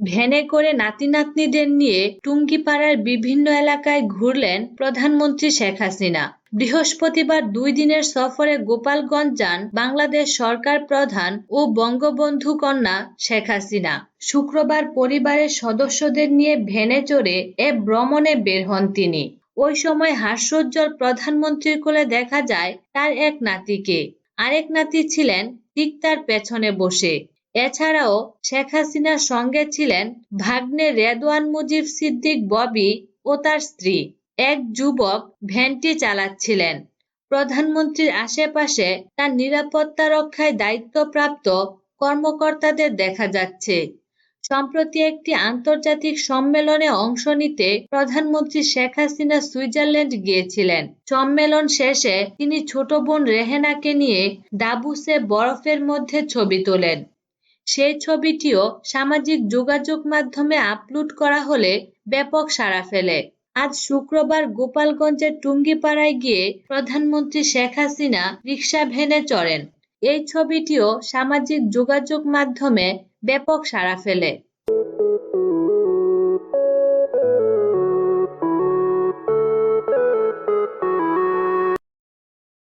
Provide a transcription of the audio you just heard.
ভ্যানে করে নাতি নাতনিদের নিয়ে টুঙ্গিপাড়ার বিভিন্ন এলাকায় ঘুরলেন প্রধানমন্ত্রী শেখ হাসিনা। বৃহস্পতিবার দুই দিনের সফরে গোপালগঞ্জ যান বাংলাদেশ সরকার প্রধান ও বঙ্গবন্ধু কন্যা শেখ হাসিনা। শুক্রবার পরিবারের সদস্যদের নিয়ে ভ্যানে চড়ে এ ভ্রমণে বের হন তিনি। ওই সময় হাস্যোজ্জ্বল প্রধানমন্ত্রীর কোলে দেখা যায় তার এক নাতিকে। আরেক নাতি ছিলেন ঠিক তার পেছনে বসে। এছাড়াও শেখ হাসিনার সঙ্গে ছিলেন ভাগ্নে রেদওয়ান মুজিব সিদ্দিক ববি ও তার স্ত্রী। এক যুবক ভ্যানটি চালাচ্ছিলেন। প্রধানমন্ত্রীর আশেপাশে তার নিরাপত্তা রক্ষায় দায়িত্বপ্রাপ্ত কর্মকর্তাদের দেখা যাচ্ছে। সম্প্রতি একটি আন্তর্জাতিক সম্মেলনে অংশ নিতে প্রধানমন্ত্রী শেখ হাসিনা সুইজারল্যান্ড গিয়েছিলেন। সম্মেলন শেষে তিনি ছোট বোন রেহেনাকে নিয়ে দাবুসে বরফের মধ্যে ছবি তোলেন। সেই ছবিটিও সামাজিক যোগাযোগ মাধ্যমে আপলোড করা হলে ব্যাপক সাড়া ফেলে। আজ শুক্রবার গোপালগঞ্জের টুঙ্গিপাড়ায় গিয়ে প্রধানমন্ত্রী শেখ হাসিনা রিক্সা ভেনে চড়েন। এই ছবিটিও সামাজিক যোগাযোগ মাধ্যমে ব্যাপক সাড়া ফেলে।